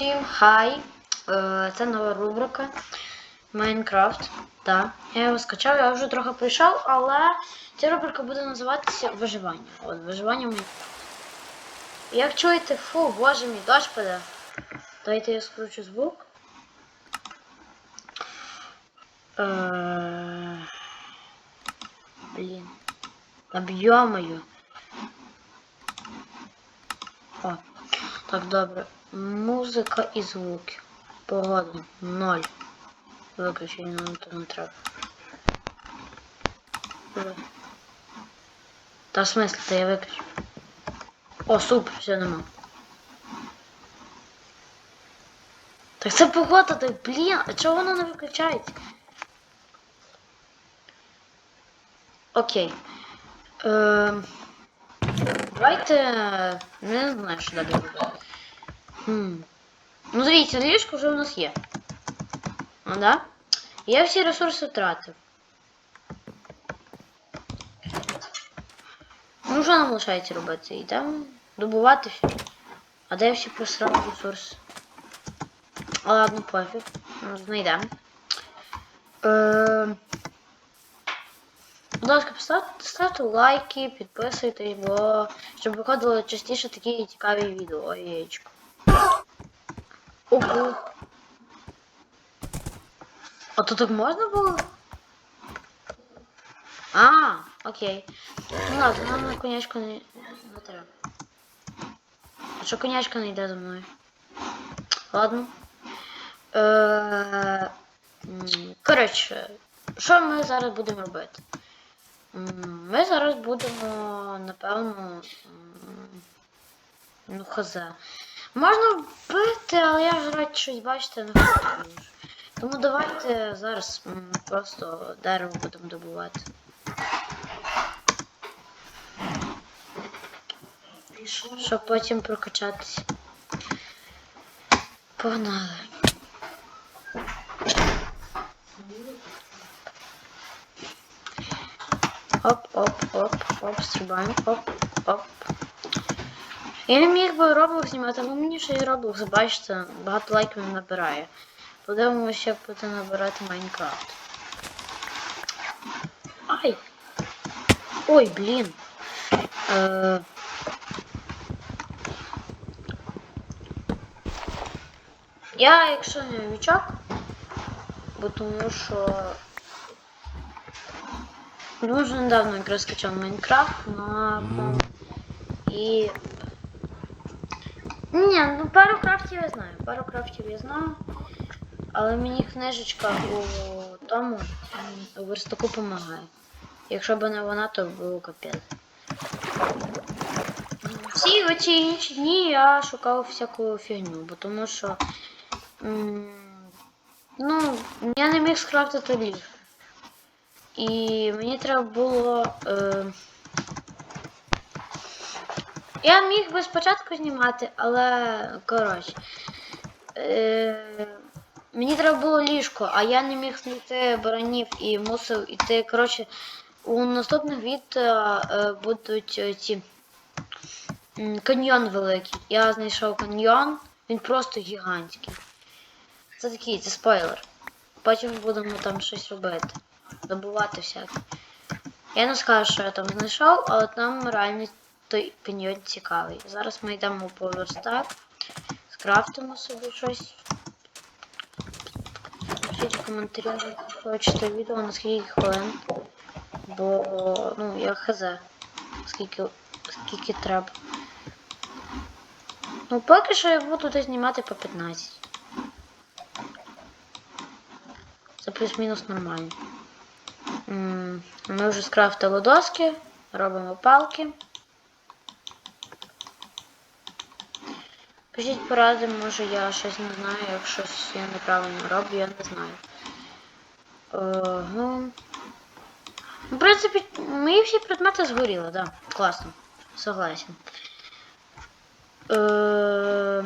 Всім хай! Е, Це нова рубрика Майнкрафт. Так. Я його скачав, я вже трохи прийшов, але ця рубрика буде називатися Виживання. От, виживання Майнкрафт. Як чуєте, фу, боже мій, дощ паде. Дайте я скручу звук. Е, Блін. Об'ємою. О, так, добре. Музика і звуки. Погода. Ноль. Виключення нам то не треба. В смислі, та я виключу. О, супер, все нема. Так це погода, так блін, а чого воно не виключається? Окей. Ем... Давайте. Не знаю, що далі робити. Хм. Ну, дивіться, ліжко вже у нас є. А, да? Я всі ресурси втратив. Ну, що нам лишається робити? Йдемо добувати все. А де всі просрали ресурси? А, ладно, пофіг. Ну, Знайдемо. Е... Будь ласка, поставте, ставте лайки, підписуйтесь, бо щоб виходило частіше такі цікаві відео. Яєчко. Ого. А то так можна було? А, окей. Ну ладно, нам на конячку не, не треба. А що конячка не йде за мною? Ладно. Е, Коротше, що ми зараз будемо робити? М, Ми зараз будемо, напевно, ну, хз. Можна вбити, але я ж щось бачите не хочу. Тому давайте зараз просто дерево будемо добувати. Щоб потім прокачатися. Погнали. Оп, оп, оп, оп, стрибаємо, оп, оп. Я не міг би Roblox знімати, але мені ще і Roblox, бачите, багато лайків не набирає. Подивимося, як буде набирати Майнкрафт. Ай! Ой, блін. Е... Я, якщо не новичок, бо тому що Дуже недавно якраз скачав Майнкрафт на і. Ні, ну пару крафтів я знаю. Пару крафтів я знаю. Але мені книжечка у тому у верстаку допомагає. Якщо б не вона, то було капець. Всі оці інші дні я шукав всяку фігню, бо тому що. Ну, я не міг скрафтити ліжко. І мені треба було. Е... Я міг би спочатку знімати, але коротше. Е... Мені треба було ліжко, а я не міг знайти баранів і мусив іти. Коротше, у наступних відео е, будуть е, ці каньйон великий. Я знайшов каньйон, він просто гігантський. Це такий, це спойлер. Потім будемо там щось робити добувати всяке. Я не скажу, що я там знайшов, але там реально той каньйон цікавий. Зараз ми йдемо по верстак, скрафтимо собі щось. Пишіть в коментарях, як хочете відео, на скільки хвилин. Бо, ну, я хз, скільки, скільки треба. Ну, поки що я буду десь знімати по 15. Це плюс-мінус нормально. Ми вже скрафтили доски, робимо палки. Пишіть поради, може я щось не знаю, як щось я неправильно роблю, я не знаю. Е, ну, в принципі, мої всі предмети згоріли, да. Класно. Согласен. Е,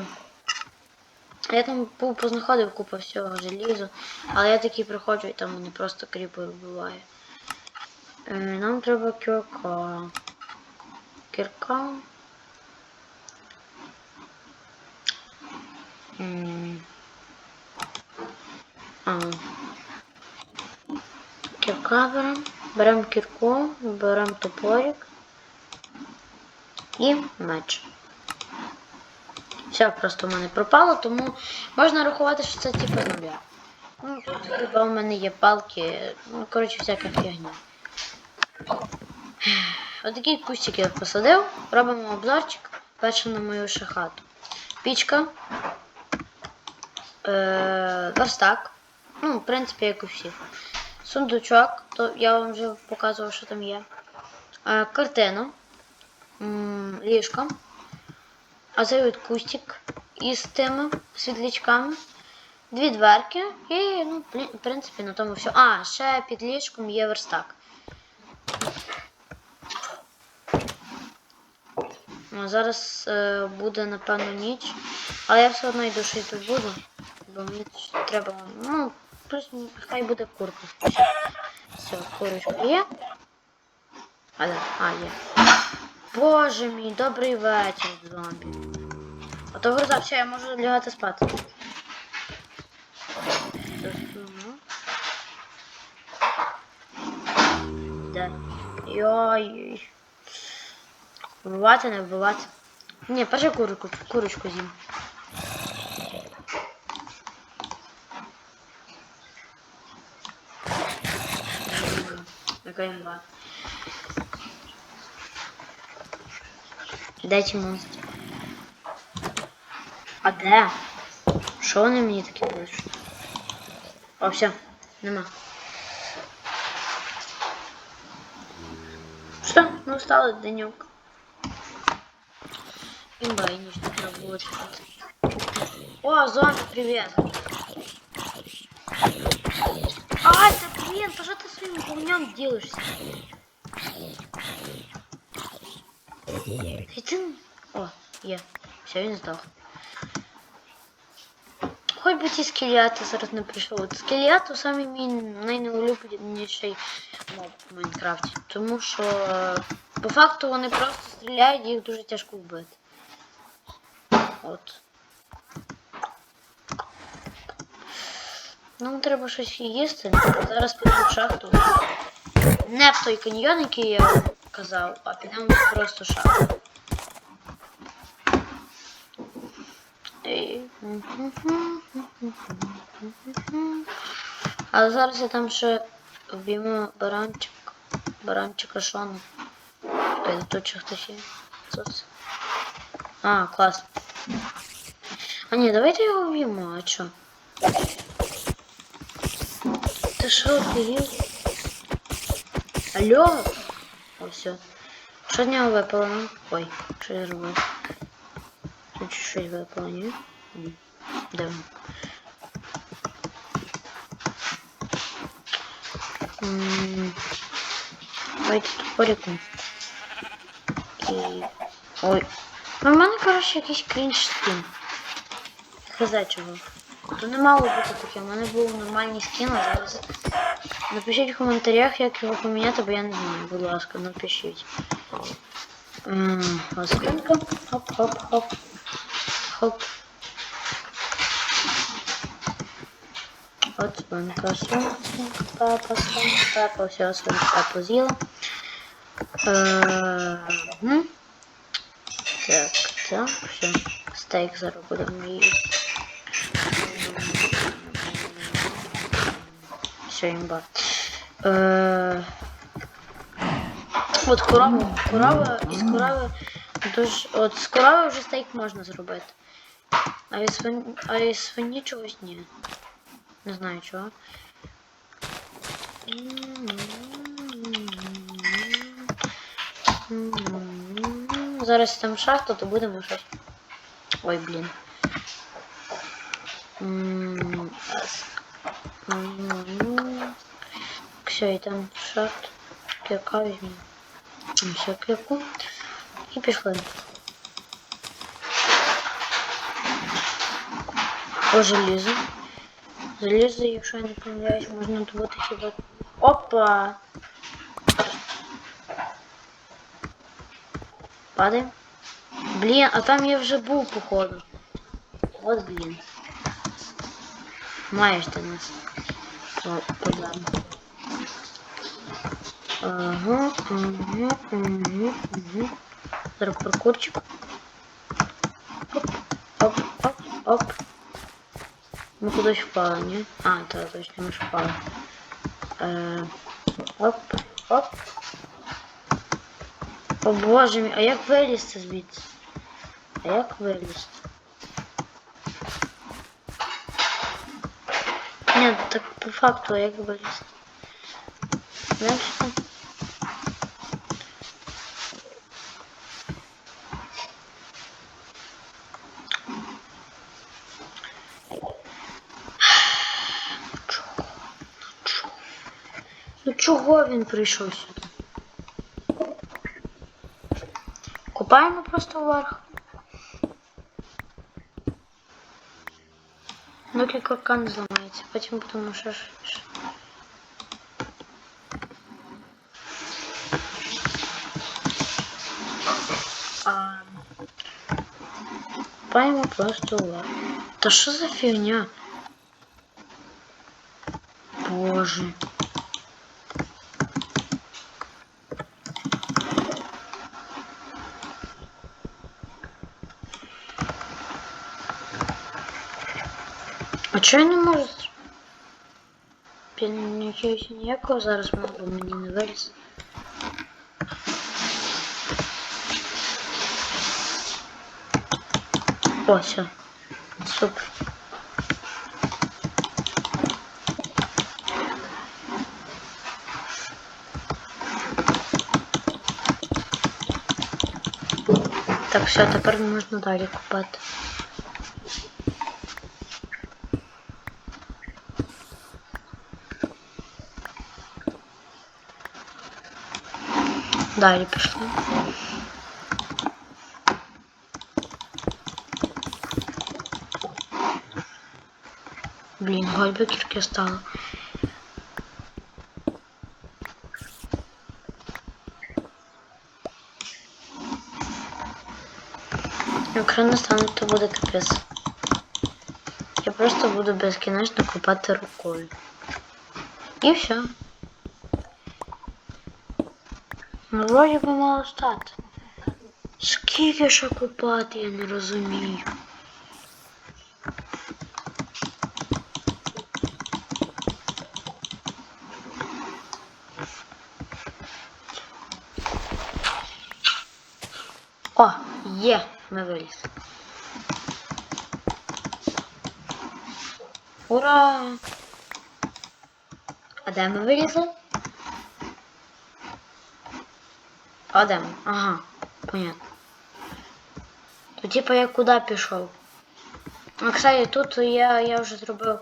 я там познаходив купу всього желізу, але я такий приходжу і там мене просто кріпер вбиває. Е, Нам треба кірка. Кірка. М. А. Кірка беремо. Беремо кірку, беремо топорик і меч. Все просто в мене пропало, тому можна рахувати, що це типу нуля. Ну, тут хіба у мене є палки, ну, коротше, всяка фігня. Отакий кустик я посадив. Робимо обзорчик. Перше на мою ще хату. Пічка. Верстак. Ну, в принципі, як у всіх. Сундучок, то я вам вже показував, що там є. Е, картина. М, ліжко. А це от кустик із тими світлячками. Дві дверки і, ну, в принципі, на тому все. А, ще під ліжком є верстак. Ну, зараз е, буде, напевно, ніч. Але я все одно йду що тут буду. Бо мені треба. Ну, просто хай буде курка. Все, все курочка є. А, да, а, є. Боже мій, добрий вечір, зомбі. А то гроза, все, я можу лягати спати. Де? Йой. Вбивати, не вбивати. Ні, перше курочку, курочку з'їм. М, Яка імба. Де ці монстри? А де? Що вони мені такі пишуть? О, все, нема. Що? Ну стало денек. Имба, и ничего не работает. О, зомби, привет. А, это блин, что ты своим говнем делаешься? И ты... О, я. Все, він здох. Хоч би ті скелети зараз не прийшов. От скелет самий мій найнеулюбленіший моб в Майнкрафті. Тому що е, по факту вони просто стріляють, їх дуже тяжко вбити. От. Нам треба щось їсти. Зараз піду в шахту. Не в той каньйон, який я казав, а підемо просто в шахту. Але зараз я там ще вб'ємо баранчик. Баранчика Шона. Чекай, тут ще хтось є. А, клас. А ні, давайте його вб'ємо, а чо? Що, офігів? Алло? О, все. Нього випало? ну? Ой, що я робив? Тут щось випало, ні? Ні. Де воно? М, Давайте топорику. Ой. Ну, в мене, коротше, якийсь крінж. Хз чого. То не мало бути таке, у мене був нормальний скін, а зараз. Напишіть в коментарях, як його поміняти, бо я не знаю, будь ласка, напишіть. М, Хоп-хоп-хоп. Хоп. От свинка, свинка, папа, свинка, папа, все, свинка, папа з'їла. Е. Так, так, все. Стейк зараз будемо їсти. Імба. Е, от корова, корова, із корови дуже, от з корови вже стейк можна зробити. А із свин, а із свині чогось ні. Не знаю чого. Зараз там шахта, то будемо щось. Ой, блін. Все, і там шахт. Кірка візьму. Все, кірку. І пішли. О, желізо. Залізо, якщо я не помиляюсь, можна добути хіба. Опа! Падаємо. Блін, а там я вже був, походу. От блін. Маєш ти нас. Подам. Ага, ага, ага, ага. Зараз паркурчик. Оп, оп, оп, оп. Ми кудись впали, ні? А, так, точно ми ж впали. Е, оп, оп. О боже мій, а як вилізти звідси? А як вилізти? Ні, так по факту, що? Чого? Чого? Ну чого він прийшов сюди? Купаємо просто вверх. Ну кілька не зламається, потім будемо ще ж. ще. А... Купаємо просто вверх. Та що за фігня? Боже. Чого я не можу? Нічого ніякого зараз можу, мені не виліз. О, все. Супер. Так, все, тепер можна далі купати. Далі пішли. Блін, гольби кірки стало. Якщо не стане, то буде капець. Я просто буду безкінечно купати рукою. І все. Ну, вроді би мало стати. Скільки ще купати, я не розумію. О, є, ми виліз. Ура! А де ми вилізли? А де ми? Ага, понятно. То типа я куди пішов? А, кстати, тут я, я вже зробив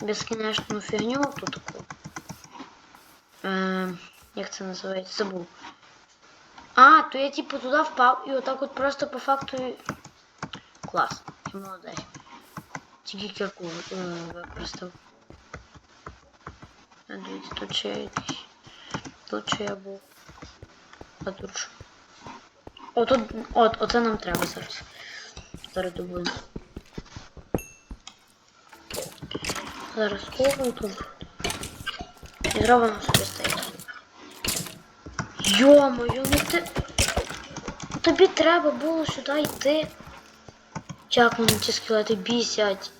безкінечну фігню, тут таку. Е, як це називається? Забув. А, то я типу туди впав і отак от просто по факту. Клас. Я молодець. Тільки кірку е, використав. А дивіться, тут ще я якийсь. Тут ще я був. А тут що? О, тут. От, оце нам треба зараз. Зараз добуємо. Зараз кого тут. І зробимо собі стейк. Йо-моє, ну ти. Тобі треба було сюди йти. Як вони ці скелети бісять.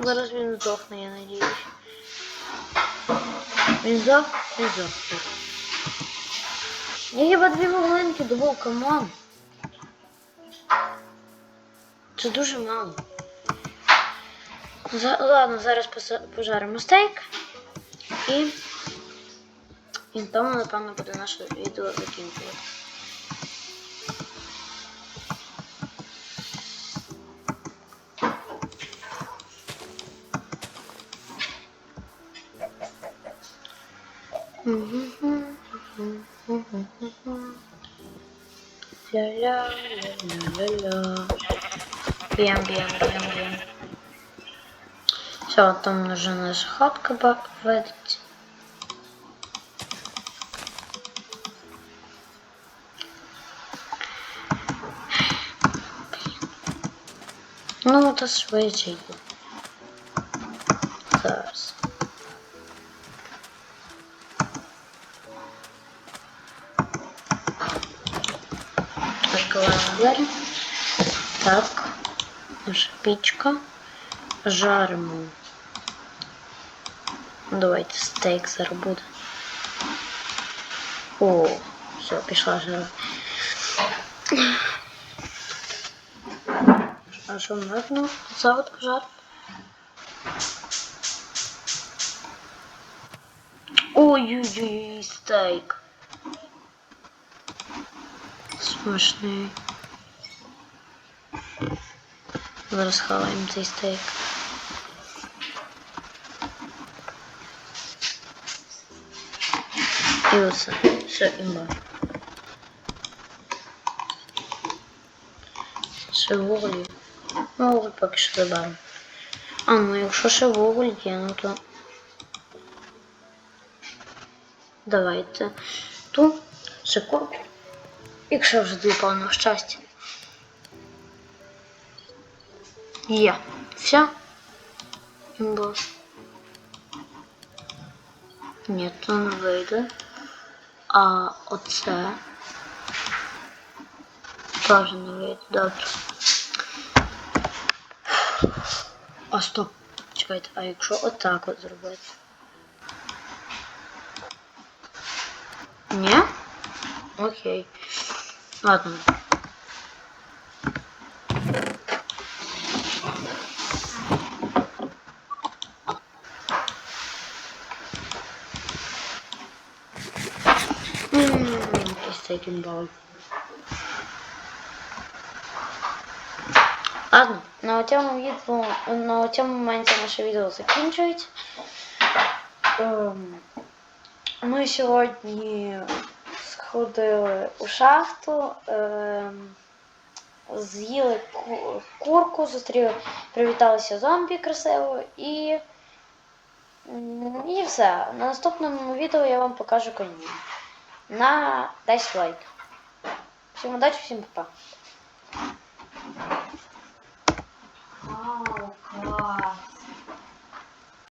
Зараз він здохне, я надіюсь. Здох? Він. Я хіба дві вуглинки добув, камон. Це дуже мало. За, ладно, зараз пожаримо стейк. І. І тому, напевно, буде наше відео закінчувати. Ля-ля-ля-ля-ля-ля. Бьем, бьем, бьем, бьем. Все, там уже наша хатка бак варить. Ну, это швидше йде. Закриваємо двері. Так. Наша пічка. Жаримо. Ну, Давайте стейк зараз буде. О, все, пішла жара. А що можна? Завод пожар. Ой-ой-ой, стейк. Смачний. Зараз хаваємо цей стейк. І оце. Все, імба. Ще вуголь. Ну, вуголь поки що забавимо. А, ну якщо ще вуголь є, ну то. Давайте ту секунду. Якщо вже для повного щастя. Є. Все. Імба. Ні, то не вийде. А оце теж не вийде. Добре. А стоп. Чекайте, а якщо отак от зробити? Ні? Окей. Ладно. Стейкін бал. Ладно, на цьому відео, на цьому моменті наше відео закінчується. Ем, Ми сьогодні сходили у шахту, ем, з'їли курку, зустріли, привіталися зомбі красиво і, і все. На наступному відео я вам покажу коні. На 10 лайк. Всім удачі, всім па-па. Вау!